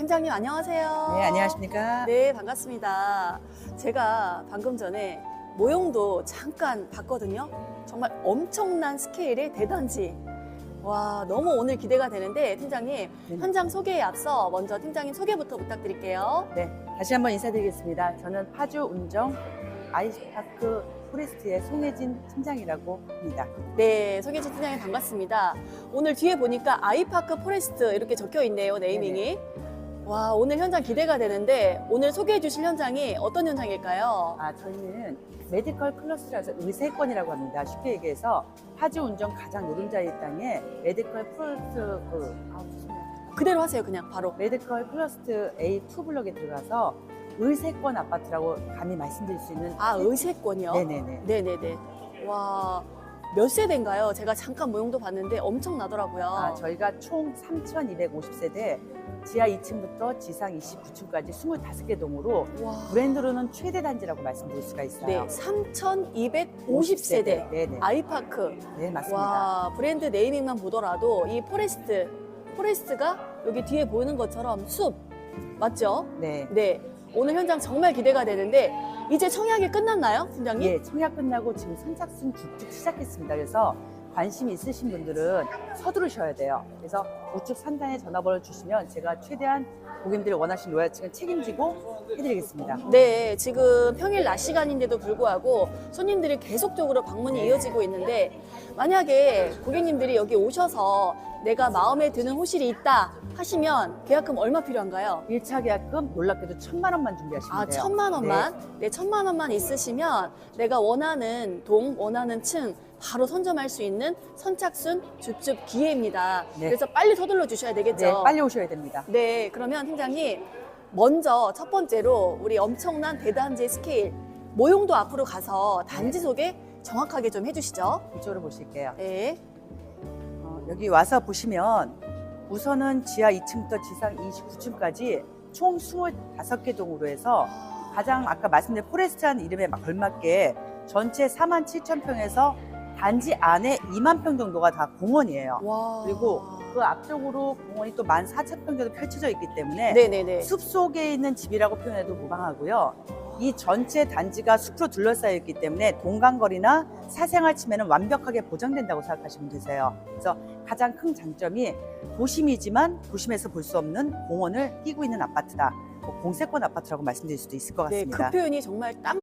팀장님 안녕하세요. 네, 안녕하십니까? 네, 반갑습니다. 제가 방금 전에 모형도 잠깐 봤거든요. 정말 엄청난 스케일의 대단지. 와, 너무 오늘 기대가 되는데 팀장님 네. 현장 소개에 앞서 먼저 팀장님 소개부터 부탁드릴게요. 네, 다시 한번 인사드리겠습니다. 저는 파주 운정 아이스파크 포레스트의 송혜진 팀장이라고 합니다. 네, 소개주 팀장님 반갑습니다. 오늘 뒤에 보니까 아이파크 포레스트 이렇게 적혀 있네요, 네이밍이. 와, 오늘 현장 기대가 되는데 오늘 소개해 주실 현장이 어떤 현장일까요? 아, 저희는 메디컬 클러스라서 의세권이라고 합니다. 쉽게 얘기해서 파주 운정 가장 노른자의 땅에 메디컬 플러스트 그, 아, 죄송해요. 그대로 하세요, 그냥 바로. 메디컬 클러스트 A2 블럭에 들어가서 의세권 아파트라고 감히 말씀드릴 수 있는 아, 의세권이요? 네네네. 네네네. 와, 몇 세대인가요? 제가 잠깐 모형도 봤는데 엄청나더라고요. 아, 저희가 총 3,250세대 지하 2층부터 지상 29층까지 25개 동으로 와. 브랜드로는 최대 단지라고 말씀드릴 수가 있어요. 네, 3,250세대. 네네. 아이파크. 네, 맞습니다. 와, 브랜드 네이밍만 보더라도 이 포레스트, 포레스트가 여기 뒤에 보이는 것처럼 숲. 맞죠? 네. 네. 오늘 현장 정말 기대가 되는데 이제 청약이 끝났나요, 팀장님? 예, 청약 끝나고 지금 선착순 쭉쭉 시작했습니다. 그래서 관심 있으신 분들은 서두르셔야 돼요. 그래서 우측 상단에 전화번호 주시면 제가 최대한 고객님들이 원하시는 노약층을 책임지고 해드리겠습니다. 네, 지금 평일 낮 시간인데도 불구하고 손님들이 계속적으로 방문이 네. 이어지고 있는데 만약에 고객님들이 여기 오셔서 내가 마음에 드는 호실이 있다 하시면 계약금 얼마 필요한가요? 1차 계약금 놀랍게도 천만 원만 준비하시면 아, 돼요. 천만 원만? 네, 천만 원만 있으시면 내가 원하는 동, 원하는 층 바로 선점할 수 있는 선착순 줍줍 기회입니다. 네. 그래서 빨리 서둘러 주셔야 되겠죠? 네, 빨리 오셔야 됩니다. 네, 그러면 팀장님 먼저 첫 번째로 우리 엄청난 대단지 스케일 모형도 앞으로 가서 단지 네. 소개 정확하게 좀 해주시죠. 이쪽으로 보실게요. 네, 어, 여기 와서 보시면 우선은 지하 2층부터 지상 29층까지 총 25개 동으로 해서 가장 아까 말씀드린 포레스트라는 이름에 막 걸맞게 전체 4만 7천 평에서 단지 안에 2만 평 정도가 다 공원이에요. 와. 그리고 그 앞쪽으로 공원이 또 1만 4천 평 정도 펼쳐져 있기 때문에 네네네. 숲 속에 있는 집이라고 표현해도 무방하고요. 이 전체 단지가 숲으로 둘러싸여 있기 때문에 동간거리나 사생활 침해는 완벽하게 보장된다고 생각하시면 되세요. 그래서 가장 큰 장점이 도심이지만 도심에서 볼 수 없는 공원을 끼고 있는 아파트다. 뭐 공세권 아파트라고 말씀드릴 수도 있을 것 네, 같습니다. 그 표현이 정말 딱